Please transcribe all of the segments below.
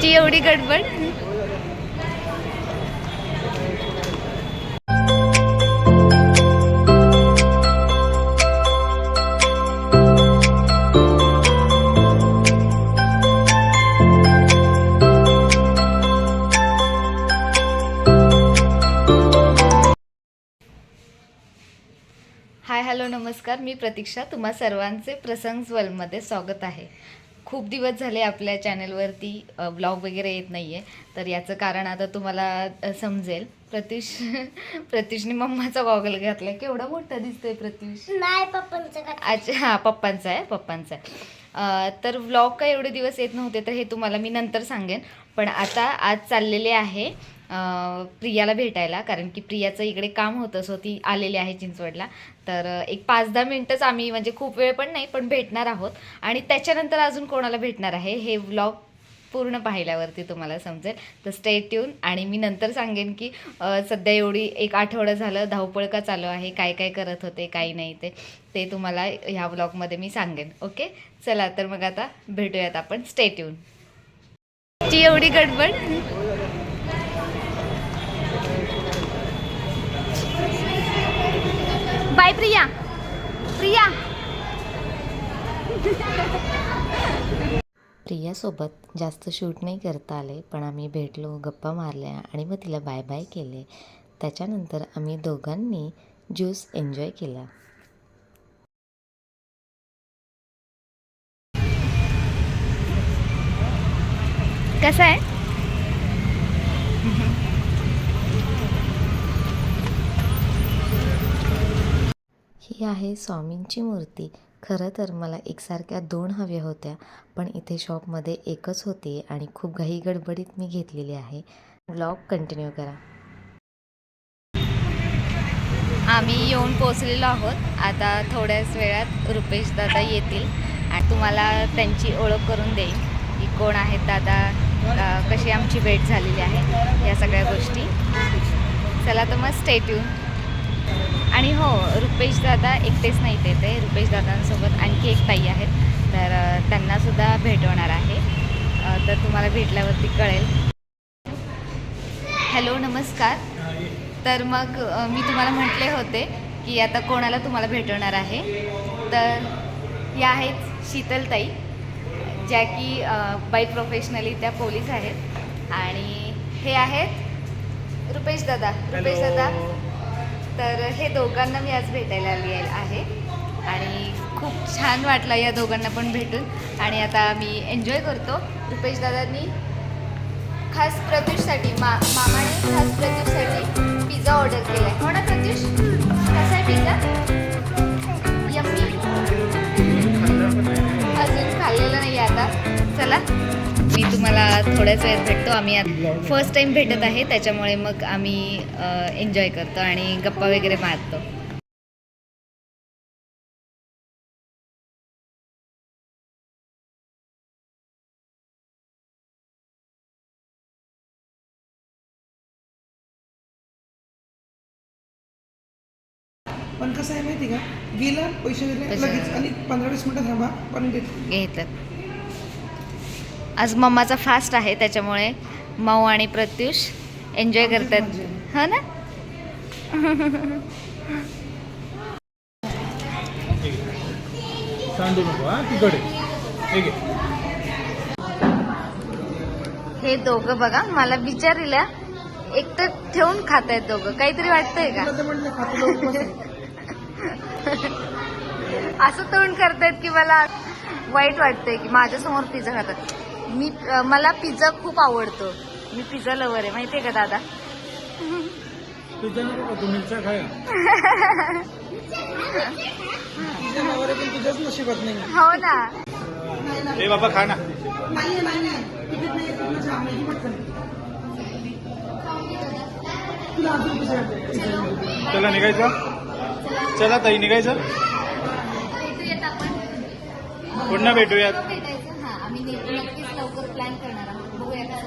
ची एवढी गडबड. हाय हॅलो नमस्कार. मी प्रतीक्षा. तुम्हा सर्वांचे प्रसंग वर्ल्डमध्ये स्वागत आहे. खूप दिवस झाले आपल्या चॅनलवरती ब्लॉग वगैरे येत नाही आहे तर याचं कारण आता तुम्हाला समजेल. प्रत्युष प्रत्युषने मम्माचा गॉगल घातला केवढा मोठा दिसतोय प्रत्युष नाही पप्पांचं अच्छा हां पप्पांचा आहे पप्पांचा आहे. तर व्लॉग काय एवढे दिवस येत नव्हते तर हे तुम्हाला मी नंतर सांगेन. पण आता आज चाललेले आहे प्रियाला भेटायला कारण की प्रियाचं इकडे काम होतं सो ती आलेली आहे चिंचवडला. तर एक पाच दहा मिनटंच आम्ही म्हणजे खूप वेळ पण नाही पण भेटणार आहोत. आणि त्याच्यानंतर अजून कोणाला भेटणार आहे हे व्लॉग पूर्ण पाहिल्यावरती तुम्हाला समजेल. तर स्टे ट्यून आणि मी नंतर सांगेन की सध्या एवढी एक आठवडं झालं धावपळ का चालू आहे काय काय करत होते काय नाही ते ते तुम्हाला ह्या व्लॉगमध्ये मी सांगेन. ओके चला तर मग आता भेटूयात आपण. स्टे ट्यून ची एवढी गडबड? बाय प्रिया. प्रिया. प्रियासोबत जास्त शूट नाही करता आले पण आम्ही भेटलो गप्पा मारल्या आणि मग तिला बाय बाय केले. त्याच्यानंतर आम्ही दोघांनी ज्यूस एन्जॉय केला. कसं आहे? ही आहे स्वामींची मूर्ती. खरं तर मला एकसारख्या दोन हव्या होत्या पण इथे शॉपमध्ये एकच होती आणि खूप घाई गडबडीत मी घेतलेली आहे. ब्लॉग कंटिन्यू करा. आम्ही येऊन पोचलेलो आहोत. आता थोड्याच वेळात रुपेश दादा येतील आणि तुम्हाला त्यांची ओळख करून देईन की कोण आहेत दादा कशी आमची भेट झालेली आहे या सगळ्या गोष्टी. चला तर मग स्टेट आणि हो रुपेश दादा एकटेच नाही येते रुपेश दादांसोबत आणखी एक ताई आहेत. तर त्यांनासुद्धा भेट होणार आहे तर तुम्हाला भेटल्यावरती कळेल. हॅलो नमस्कार. तर मग मी तुम्हाला म्हटले होते की आता कोणाला तुम्हाला भेटवणार आहे? तर या आहेत शीतलताई ज्या की बाय प्रोफेशनली त्या पोलीस आहेत. आणि हे आहेत रुपेश दादा रुपेश दादा तर हे दोघांना मी आज भेटायला आली आहे. आणि खूप छान वाटलं या दोघांना पण भेटून. आणि आता मी एन्जॉय करतो. रुपेश दादांनी खास प्रत्युषसाठी मा मामाने खास प्रत्युषसाठी पिझ्झा ऑर्डर केला आहे हो ना प्रत्युष कसा आहे पिझ्झा मी तुम्हाला थोड्याच वेळात भेटतो. आम्ही फर्स्ट टाइम भेटत आहे त्याच्यामुळे मग आम्ही एन्जॉय करतो आणि गप्पा वगैरे मारतो. पण कसं आहे माहिती का? गेला पैसे दिले लगेच. आणि पंधरा वीस मिनिटं थांबा पण घेतलं आज मम्माचा फास्ट आहे त्याच्यामुळे माऊ आणि प्रत्युष एन्जॉय करतात. हो ना? हा दोघं बघा मला विचारिल्या एक तर ठेवून खात आहेत दोघं. काहीतरी वाटतंय का. असं तोंड करतायत की मला वाईट वाटतंय की माझ्यासमोर पिझ्झा खातात. मी मला पिझ्झा खूप आवडतो. मी पिझ्झा लवर आहे माहितीये का दादा? तुझ्या नको का, तू मिरच्या खाय. तुझ्या नावावर पण तुझ्याच नशिबात नाही. हो ना. ए बाबा खा ना. नाही नाही नाही तिकीट नाही तुला जाम नाही पटकन. तुला अजून पिझ्झा पिझ्झा चला. निघायचं? चला ताई निघायचं? पुन्हा भेटूयात भेटायचं हा आम्ही नक्कीच लवकर प्लॅन करणार आहोत बघूया कसं माझ्या लेखाने माझ्या मांडीवर हा हा माऊच्या हातून पहिली सगळं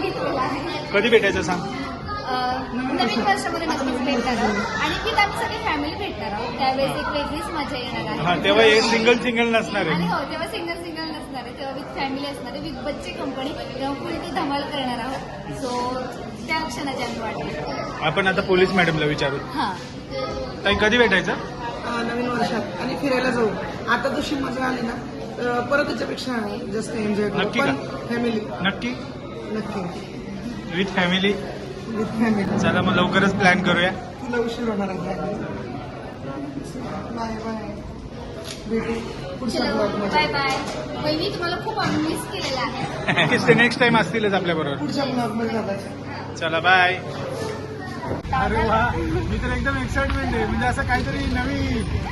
घेतलेला आहे कधी भेटायचं सांग? अं, नवीन वर्षामध्ये नक्कीच भेटणार? आहोत आणि आम्ही सगळी फॅमिली भेटणार आहोत. त्यावेळेस एक वेगळीच मजा येणार आहे. तेव्हा सिंगल सिंगल नसणार आहे. हो तेव्हा सिंगल सिंगल नसणार आहे. तेव्हा विथ फॅमिली असणार आहे. विथ बच्चे कंपनी तेव्हा फुल ती धमाल करणार आहोत. सो त्या क्षणाची आम्ही वाट बघतोय. आपण आता पोलीस मॅडमला विचारू. हा. ताई कधी भेटायचं? नवीन वर्षात आणि फिरायला जाऊ. आता जशी मजा आली ना परत त्याच्यापेक्षा जास्त एन्जॉय करू. पण? फॅमिली नक्की? नक्की. विथ फॅमिली विथ फॅमिली चला मग लवकरच प्लॅन करूया. तुला उशीर होणार आहे. Bye bye. भेटू. पुढच्या बाय बाय वहिनी तुम्हाला खूप मिस केलेलं आहे. ते नेक्स्ट टाइम असतीलच आपल्या बरोबर पुढच्या ब्लॉगमध्ये जातात चला बाय अरे वा मी तर एकदम एक्साइटमेंट आहे. म्हणजे असं काहीतरी नवीन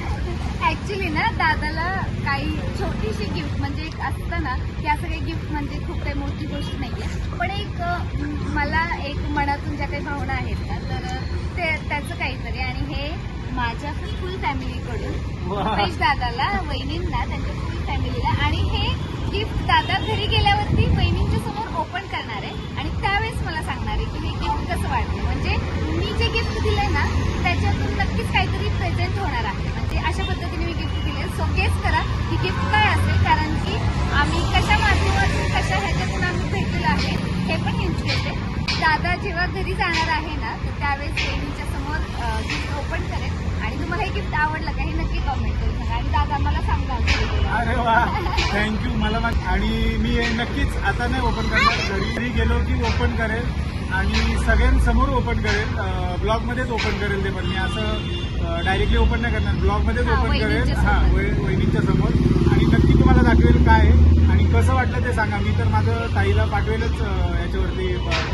ऍक्च्युली ना दादाला काही छोटीशी गिफ्ट म्हणजे एक असतं ना की असं काही गिफ्ट म्हणजे खूप काही मोठी गोष्ट नाहीये. पण एक मला एक मनातून ज्या काही भावना आहेत ना तर ते त्याचं काहीतरी. आणि हे माझ्या फुल फॅमिलीकडून दादाला वहिनींना त्यांच्या फुल फॅमिलीला आणि हे गिफ्ट दादा घरी गेल्यावरती बहिणींच्या समोर ओपन करणार आहे. आणि त्यावेळेस मला सांगणार आहे की हे गिफ्ट कसं वाटलं म्हणजे मी जे गिफ्ट दिलंय ना त्याच्यातून नक्कीच काहीतरी प्रेझेंट होणार आहे. म्हणजे अशा पद्धतीने मी गिफ्ट दिले सो गेस करा की गिफ्ट काय असेल. कारण की आम्ही कशा माध्यमातून कशा ह्याच्यातून आम्ही भेटलेलो आहे हे पण हिंट देते. दादा जेव्हा घरी जाणार आहे ना तर त्यावेळेस वहिनीच्या समोर गिफ्ट ओपन करेल. गिफ्ट आवडलं का? हे नक्की कमेंट करून सांगा. आणि दादा मला सांगा. अरे वा. थँक्यू मला आणि मी हे नक्कीच आता नाही ओपन करणार. घरी घरी गेलो की ओपन करेल. आणि सगळ्यांसमोर ओपन करेल. ब्लॉगमध्येच ओपन करेल ते पण. मी असं डायरेक्टली ओपन नाही करणार. ब्लॉगमध्येच हा, ओपन करेल. वहिनींच्या हा समोर. वह- वहिनींच्या समोर. आणि नक्की तुम्हाला दाखवेल काय आहे. आणि कसं वाटलं ते सांगा. मी तर माझं ताईला पाठवेलच अं, याच्यावरती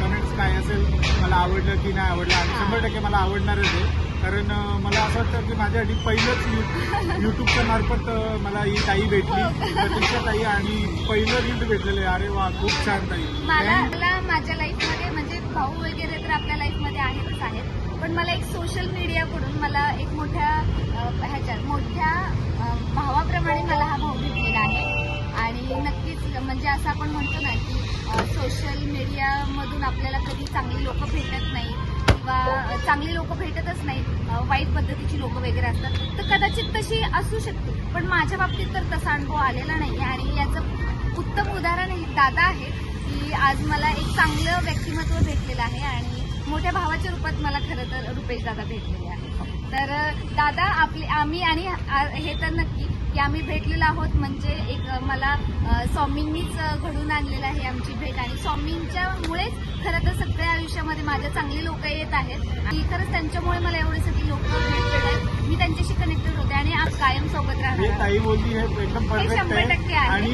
कमेंट्स काय असेल मला आवडलं की नाही आवडलं. आणि शंभर टक्के मला आवडणारच आहे. कारण मला असं वाटतं की माझ्यासाठी पहिलंच युट्यूबच्या मार्फत मला ही ताई भेटली. प्रतीक्षा ताई आणि पहिलं गिफ्ट भेटलेलं आहे. अरे वा खूप छान ताई. मला मला माझ्या लाईफमध्ये म्हणजे भाऊ वगैरे तर आपल्या लाईफमध्ये आहेतच आहेत. पण मला एक सोशल मीडियाकडून मला एक मोठ्या ह्याच्यात मोठ्या भावाप्रमाणे मला हा भाऊ भेटलेला आहे. आणि नक्कीच म्हणजे असं आपण म्हणतो ना की सोशल मीडियामधून आपल्याला कधी चांगली लोक भेटत नाही किंवा चांगली लोक भेटतच नाहीत वाईट पद्धतीची लोक वगैरे असतात तर कदाचित तशी असू शकते. पण माझ्या बाबतीत तर तसा अनुभव आलेला नाही आणि याचं उत्तम उदाहरण हे दादा आहे की आज मला एक चांगलं व्यक्तिमत्व भेटलेलं आहे आणि मोठ्या भावाच्या रूपात मला खरं तर रुपेश दादा भेटलेले आहे तर दादा आपले आम्ही आणि हे तर नक्की की आम्ही भेटलेलो आहोत म्हणजे एक मला स्वामींनीच घडून आणलेलं आहे आमची भेट. आणि स्वामींच्या मुळेच खरं तर सगळ्या आयुष्यामध्ये माझ्या चांगली लोक येत आहेत. आणि खरंच त्यांच्यामुळे मला एवढे सगळी लोक आहेत. मी त्यांच्याशी कनेक्टेड होते आणि आज कायम सोबत राहणार शंभर टक्के. आणि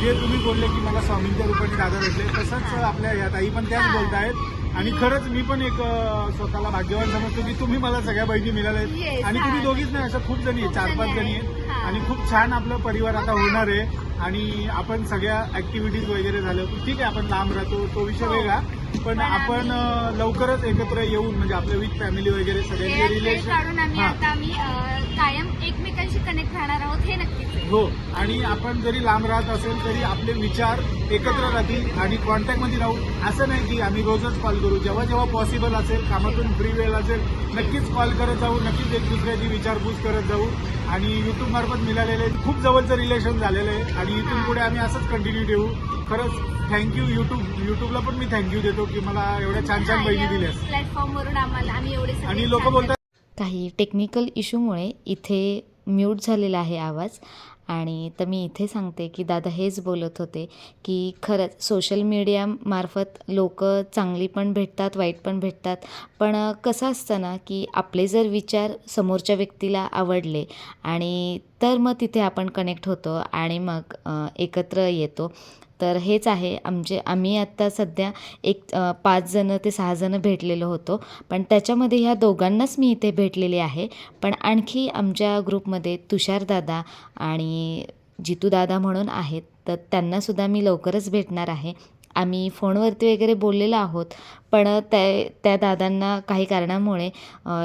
जे तुम्ही बोलले की मला स्वामींच्या रूपाने दादा भेटले तसंच आपल्या या ताई पण त्याच. बोलतायत. आणि खरंच मी पण एक स्वतःला भाग्यवान समजतो की तुम्ही मला सगळ्या बहिणी मिळाल्या आहेत. आणि. तुम्ही दोघीच नाही अशा खूप जणी आहेत चार पाच जणी आहेत. हा. आणि खूप छान आपलं परिवार आता होणार आहे आणि आपण सगळ्या ऍक्टिव्हिटीज वगैरे झाल्या ठीक आहे आपण लांब राहतो तो विषय हो. वेगळा पण पण आपण लवकरच एकत्र येऊन म्हणजे आपल्या विथ फॅमिली वगैरे सगळ्यांचे काढून आम्ही रिलेशन आता आम्ही कायम एकमेकांशी कनेक्ट राहणार आहोत हे नक्कीच आहे. हो. आणि आपण जरी लांब राहत असेल तरी आपले विचार एकत्र राहतील आणि कॉन्टॅक्टमध्ये राहू. असं नाही की आम्ही रोजच कॉल करू. जेव्हा जेव्हा पॉसिबल असेल कामातून फ्री वेळ असेल नक्कीच कॉल करत जाऊ नक्कीच एक दुसऱ्याची विचारपूस करत जाऊ. आणि युट्यूब मार्फत मिळालेले खूप जवळचं रिलेशन झालेलं आहे. आणि इथून पुढे आम्ही असंच कंटिन्यू ठेवू. खरंच थँक्यू युट्यूब युट्यूबला पण मी थँक्यू देतो की मला एवढ्या छान छान बहिणी दिल्यास प्लॅटफॉर्मवरून आम्हाला आम्ही एवढे आणि लोक बोलतात काही टेक्निकल इश्यूमुळे इथे म्यूट झालेला आहे आवाज. आणि तर मी इथे सांगते की दादा हेच बोलत होते की खरंच सोशल मीडियामार्फत लोक चांगली पण भेटतात वाईट पण भेटतात. पण कसं असतं ना की आपले जर विचार समोरच्या व्यक्तीला आवडले आणि तर मग तिथे आपण कनेक्ट होतो आणि मग एकत्र येतो. तर हेच आहे. आमचे आम्ही आत्ता सध्या एक पाच जणं ते सहा जणं भेटलेलो होतो. पण त्याच्यामध्ये ह्या दोघांनाच मी इथे भेटलेली आहे. पण आणखी आमच्या ग्रुपमध्ये तुषारदादा आणि जितूदादा म्हणून आहेत. तर त्यांनासुद्धा मी लवकरच भेटणार आहे. आम्ही फोनवरती वगैरे बोललेलो आहोत. पण त्या त्या दादांना काही कारणामुळे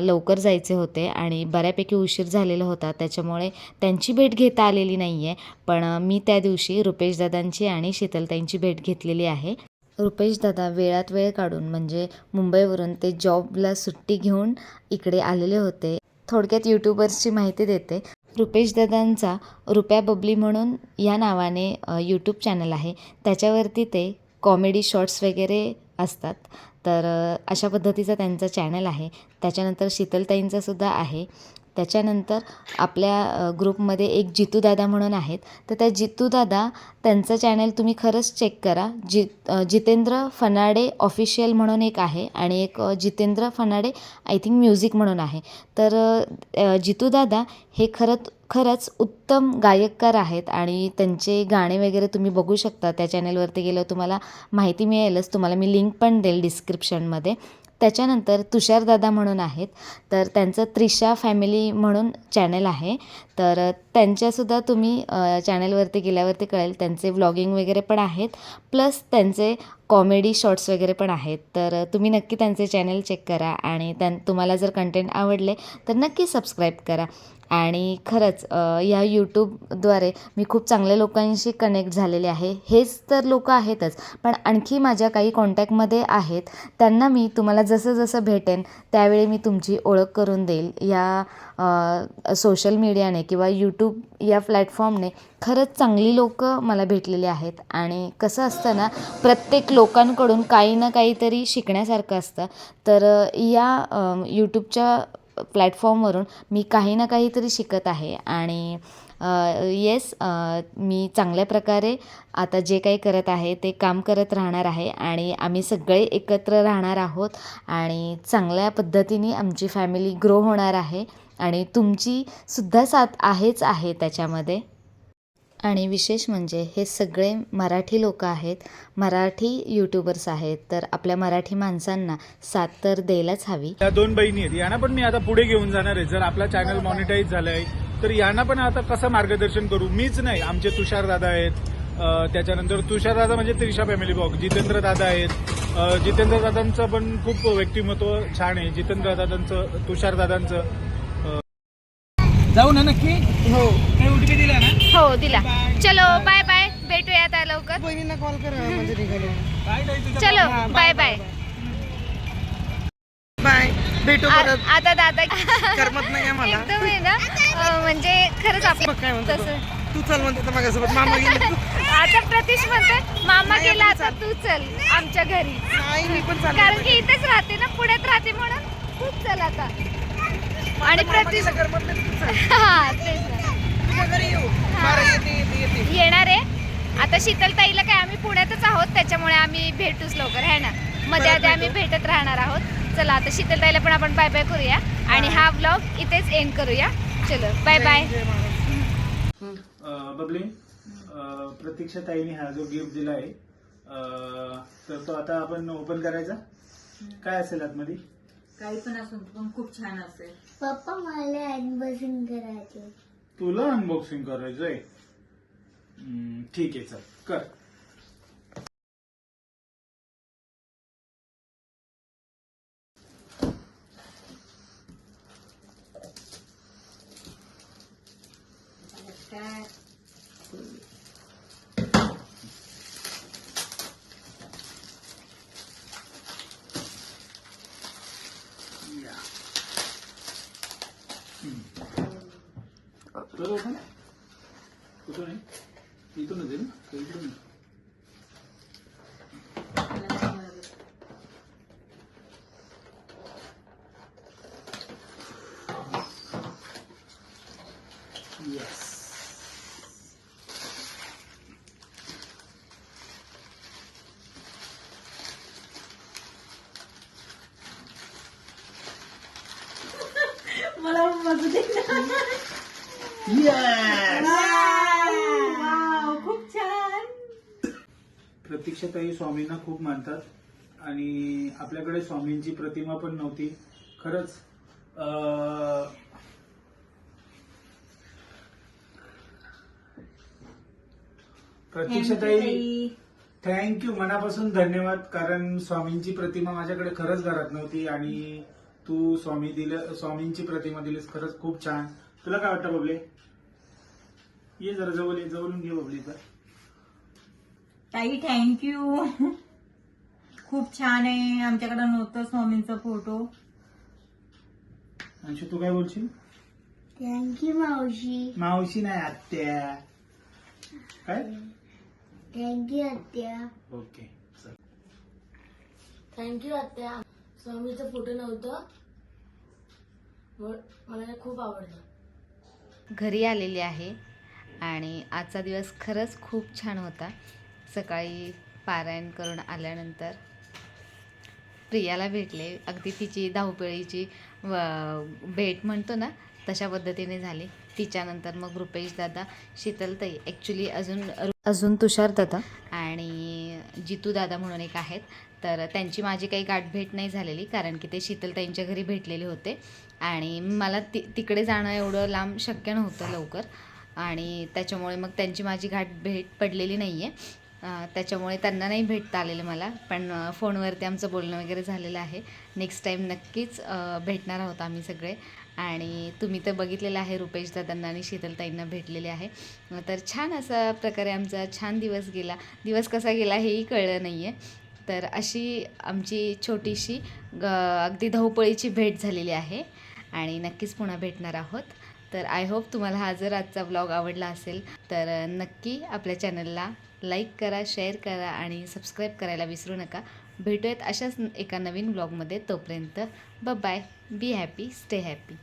लवकर जायचे होते आणि बऱ्यापैकी उशीर झालेला होता. त्याच्यामुळे त्यांची भेट घेता आलेली नाही आहे पण मी त्या दिवशी रुपेश दादांची आणि शीतलताईंची भेट घेतलेली आहे. रुपेश दादा वेळात वेळ काढून म्हणजे मुंबईवरून ते जॉबला सुट्टी घेऊन इकडे आलेले होते. थोडक्यात यूट्यूबर्सची माहिती देते. रुपेश दादांचा रुपया बबली म्हणून या नावाने यूट्यूब चॅनल आहे. त्याच्यावरती ते कॉमेडी शॉर्ट्स वगैरे असतात. तर अशा पद्धतीचा त्यांचा चॅनल आहे. त्याच्यानंतर शीतलताईंचा सुद्धा आहे. त्याच्यानंतर आपल्या ग्रुपमध्ये एक जितूदादा म्हणून आहेत. तर त्या जितूदादा त्यांचं चॅनल तुम्ही खरंच चेक करा. जि जितेंद्र फनाडे ऑफिशियल म्हणून एक आहे आणि एक Jitendra Phanade I think music म्हणून आहे. तर जितूदादा हे खरंच खरंच उत्तम गायककार आहेत आणि त्यांचे गाणे वगैरे तुम्ही बघू शकता. त्या चॅनलवरती गेल्यावर तुम्हाला माहिती मिळेलच. तुम्हाला मी लिंक पण देईल डिस्क्रिप्शनमध्ये त्याच्यानंतर तुषारदादा म्हणून आहेत. तर त्यांचं त्रिशा फॅमिली म्हणून चॅनल आहे. तर त्यांच्यासुद्धा तुम्ही चॅनलवरती गेल्यावरती कळेल त्यांचे व्लॉगिंग वगैरे पण आहेत प्लस त्यांचे कॉमेडी शॉर्ट्स वगैरे पण आहेत. तर तुम्ही नक्की त्यांचे चॅनल चेक करा आणि त्यां तुम्हाला जर कंटेंट आवडले तर नक्की सबस्क्राईब करा. आणि खरंच या यूट्यूबद्वारे मी खूप चांगल्या लोकांशी कनेक्ट झालेले आहे. हेच तर लोक आहेतच पण आणखी माझ्या काही कॉन्टॅक्टमध्ये आहेत. त्यांना मी तुम्हाला जसं जसं भेटेन त्यावेळी मी तुमची ओळख करून देईल. या सोशल मीडियाने किंवा यूट्यूब या प्लॅटफॉर्मने खरंच चांगली लोक मला भेटलेली आहेत. आणि कसं असतं ना प्रत्येक लोकांकडून काही ना काहीतरी शिकण्यासारखं असतं. तर या यूट्यूबच्या प्लॅटफॉर्मवरून मी काही ना काहीतरी शिकत आहे. आणि येस मी चांगल्या प्रकारे आता जे काही करत आहे ते काम करत राहणार आहे. आणि आम्ही सगळे एकत्र राहणार आहोत. आणि चांगल्या पद्धतीने आमची फॅमिली ग्रो होणार आहे. आणि तुमची सुद्धा साथ आहेच आहे त्याच्यामध्ये. आणि विशेष म्हणजे हे सगळे मराठी लोक आहेत मराठी यूट्यूबर्स आहेत तर आपल्या मराठी माणसांना साथ तर द्यायलाच हवी. त्या दोन बहिणी आहेत. यांना पण मी आता पुढे घेऊन जाणार आहे. जर आपला चॅनल मॉनिटाईज झालाय तर यांना पण आता कसं मार्गदर्शन करू? मीच नाही. आमचे तुषार दादा आहेत. त्याच्यानंतर तुषार दादा म्हणजे त्रिशा फॅमिली बॉक जितेंद्र दादा आहेत. जितेंद्र दादांचं पण खूप व्यक्तिमत्व छान आहे. जितेंद्र दादांचं तुषार दादांचं. जाऊ ना नक्की? हो. काही उडकी दिला ना? हो दिला. चलो बाय बाय. भेटूया आता लवकर. बहिणींना कॉल कर म्हणजे निघालो. काय नाही तुझं चलो बाय बाय बाय. भेटू आ- परत. आता दादा करमत नाही आम्हाला. एकदम आहे ना? अं, म्हणजे खरंच मग काय आपण म्हणतो तो? चल म्हणते तर माझ्यासोबत. मामा गेले आता प्रतीश म्हणते मामा गेला आपण आता तू चल आमच्या घरी. नाही मी पण चालले कारण की इथेच राहते ना पुण्यात राहते म्हणून तूच चल आता. आणि. हा तेच ना. येते येणार आहे. आता शीतलताईला काय आम्ही पुण्यातच आहोत त्याच्यामुळे आम्ही भेटूच लवकर है ना? मध्ये आधी आम्ही भेटत राहणार आहोत. चला आता शीतलताईला पण आपण बाय बाय करूया. आणि हा. ब्लॉग इथेच एंड करूया. चलो बाय बाय बबली प्रतीक्षा ताईने हा जो गिफ्ट दिला आहे तर तो आता आपण ओपन करायचा? काय असेल आतमध्ये? काही पण असून पण खूप छान असेल. पप्पा मला अनबॉक्सिंग करायचे तुला अनबॉक्सिंग करायचंय? हम्म, ठीक आहे चल कर काय तर ओपन कुठून आहे इथूनच आहे ना का इकडून आहे? मला मजू दे खूप छान. प्रतीक्षाताई स्वामींना खूप मानतात आणि आपल्याकडे स्वामींची प्रतिमा पण नव्हती. खरंच प्रतीक्षाताई थँक्यू मनापासून धन्यवाद. कारण स्वामींची प्रतिमा माझ्याकडे खरंच घरात नव्हती आणि तू स्वामी दिलं स्वामींची प्रतिमा दिलीस खरंच खूप छान. तुला काय वाटतं बबले? ये जरा जवळ ये जवळून घे बबली तर ताई थँक्यू खूप छान आहे. आमच्याकडे नव्हतं स्वामींचा फोटो अंशू तू काय बोलशील? थँक्यू मावशी. मावशी नाही आत्या. काय? थँक्यू आत्या. ओके थँक्यू आत्या. स्वामीचं फोटो नव्हतं. मला हे खूप आवडलं. घरी आलेली आहे आणि आजचा दिवस खरंच खूप छान होता. सकाळी पारायण करून आल्यानंतर प्रियाला भेटले. अगदी तिची धावपळीची भेट म्हणतो ना तशा पद्धतीने झाली. तिच्यानंतर मग रुपेश दादा शीतलताई ॲक्च्युली अजून अजून तुषार दादा. आणि जितू दादा म्हणून एक आहेत. तर त्यांची माझी काही गाठभेट नाही झालेली कारण की ते शीतलताईंच्या घरी भेटलेले होते. आणि मला ति तिकडे जाणं एवढं लांब शक्य नव्हतं लवकर. आणि त्याच्यामुळे मग त्यांची माझी गाठ भेट पडलेली नाही आहे त्याच्यामुळे त्यांना नाही भेटता आलेलं मला पण फोनवरती आमचं बोलणं वगैरे झालेलं आहे. नेक्स्ट टाईम नक्कीच भेटणार आहोत आम्ही सगळे. आणि तुम्ही तर बघितलेलं आहे रुपेश दादांना आणि शीतलताईंना भेटलेले आहे. तर छान असा प्रकारे आमचा छान दिवस गेला. दिवस कसा गेला हेही कळलं नाही आहे तर अशी आमची छोटीशी ग अगदी धावपळीची भेट झालेली आहे आणि नक्कीच पुन्हा भेटणार आहोत. तर आय होप तुम्हाला हा जर आजचा ब्लॉग आवडला असेल तर नक्की आपल्या चॅनलला लाईक करा शेअर करा आणि सबस्क्राईब करायला विसरू नका. भेटूयात अशाच एका नवीन ब्लॉगमध्ये तोपर्यंत ब bye be happy stay happy